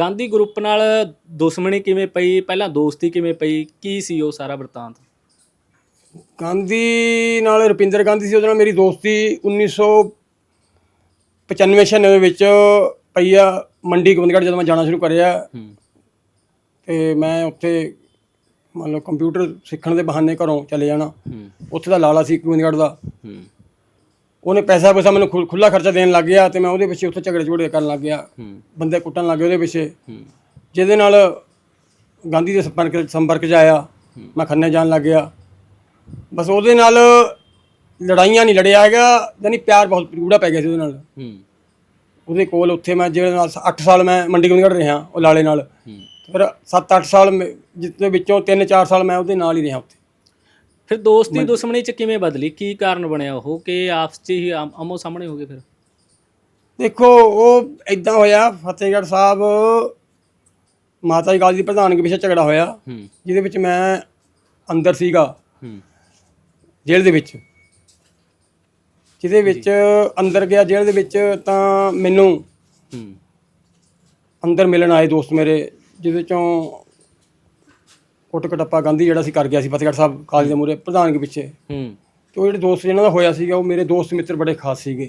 Gandhi group ਨਾਲ ਦੁਸ਼ਮਣੀ ਕਿਵੇਂ ਪਈ? ਪਹਿਲਾਂ ਦੋਸਤੀ ਕਿਵੇਂ ਪਈ? ਕੀ ਸੀ ਉਹ ਸਾਰਾ ਵਰਤਾਂਤ? ਗਾਂਧੀ ਨਾਲ ਰੁਪਿੰਦਰ ਗਾਂਧੀ ਸੀ ਉਹਦੇ ਨਾਲ ਮੇਰੀ ਦੋਸਤੀ 1995 96 ਵਿੱਚ ਪਈ ਆ ਮੰਡੀ ਗੋਬਿੰਦਗੜ੍ਹ ਜਦੋਂ ਮੈਂ ਜਾਣਾ ਸ਼ੁਰੂ ਕਰਿਆ। ਤੇ ਮੈਂ ਉੱਥੇ ਮੰਨ ਲਓ ਕੰਪਿਊਟਰ ਸਿੱਖਣ ਦੇ ਬਹਾਨੇ ਘਰੋਂ ਚਲੇ ਜਾਣਾ। ਉੱਥੇ ਦਾ ਲਾਲਾ ਸੀ ਗੋਬਿੰਦਗੜ੍ਹ ਦਾ। ਉਹਨੇ ਪੈਸਾ ਪੈਸਾ ਮੈਨੂੰ ਖੁੱਲਾ ਖਰਚਾ ਦੇਣ ਲੱਗ ਗਿਆ ਤੇ ਮੈਂ ਉਹਦੇ ਪਿੱਛੇ ਉੱਥੇ ਝਗੜੇ ਝਗੜੇ ਕਰਨ ਲੱਗ ਗਿਆ। ਬੰਦੇ ਕੁੱਟਣ ਲੱਗ ਗਏ ਉਹਦੇ ਪਿੱਛੇ। ਜਿਹਦੇ ਨਾਲ ਗਾਂਧੀ ਦੇ ਸੰਪਰਕ ਸੰਪਰਕ 'ਚ ਆਇਆ। ਮੈਂ ਖੰਨੇ ਜਾਣ ਲੱਗ ਗਿਆ। ਬਸ ਉਹਦੇ ਨਾਲ ਲੜਾਈਆਂ ਨਹੀਂ ਲੜਿਆ ਹੈਗਾ। ਯਾਨੀ ਪਿਆਰ ਬਹੁਤ ਗੂੜਾ ਪੈ ਗਿਆ ਸੀ ਉਹਦੇ ਨਾਲ। ਉਹਦੇ ਕੋਲ ਉੱਥੇ ਮੈਂ ਜਿਹੜੇ ਨਾਲ 8 ਸਾਲ ਮੈਂ ਮੰਡੀ ਗੋਬਿੰਦਗੜ੍ਹ ਰਿਹਾ ਉਹ ਲਾਲੇ ਨਾਲ। ਫਿਰ 7-8 ਸਾਲ ਜਿਸ ਦੇ ਵਿੱਚੋਂ 3-4 ਸਾਲ ਮੈਂ ਉਹਦੇ ਨਾਲ ਹੀ ਰਿਹਾ ਉੱਥੇ। ਫਿਰ ਦੋਸਤੀ ਦੁਸ਼ਮਣੀ ਚ ਕਿਵੇਂ ਬਦਲੀ? ਕੀ ਕਾਰਨ ਬਣਿਆ ਉਹ? ਕਿ ਆਪਸ ਚ ਹੀ ਆਮ- ਆਮੋ ਸਾਹਮਣੇ ਹੋ ਗਏ ਫਿਰ? ਦੇਖੋ ਉਹ ਇਦਾਂ ਹੋਇਆ ਫਤਿਹਗੜ੍ਹ ਸਾਹਿਬ ਮਾਤਾ ਜੀ ਕਾਲਜ ਦੀ ਪ੍ਰਧਾਨਗੀ ਪਿੱਛੇ ਝਗੜਾ ਹੋਇਆ ਹੂੰ। ਜਿਹਦੇ ਵਿੱਚ ਮੈਂ ਅੰਦਰ ਸੀਗਾ ਹੂੰ। ਜੇਲ੍ਹ ਦੇ ਵਿੱਚ। ਜਿਹਦੇ ਵਿੱਚ ਅੰਦਰ ਗਿਆ ਜੇਲ੍ਹ ਦੇ ਵਿੱਚ ਤਾਂ ਮੈਨੂੰ ਹੂੰ। ਅੰਦਰ ਮਿਲਣ ਆਏ ਦੋਸਤ ਮੇਰੇ ਜਿਹਦੇ ਚੋਂ ਕੁੱਟ ਕਟੱਪਾ ਗਾਂਧੀ ਜਿਹੜਾ ਸੀ ਕਰ ਗਿਆ ਸੀ ਫਤਿਹਗੜ੍ਹ ਸਾਹਿਬ ਕਾਲਜ ਦੇ ਮੂਹਰੇ ਪ੍ਰਧਾਨਗੀ ਪਿੱਛੇ। ਹੂੰ। ਤੇ ਉਹ ਜਿਹੜੇ ਦੋਸਤ ਜਿਹਨਾਂ ਦਾ ਹੋਇਆ ਸੀਗਾ ਉਹ ਮੇਰੇ ਦੋਸਤ ਮਿੱਤਰ ਬੜੇ ਖਾਸ ਸੀਗੇ।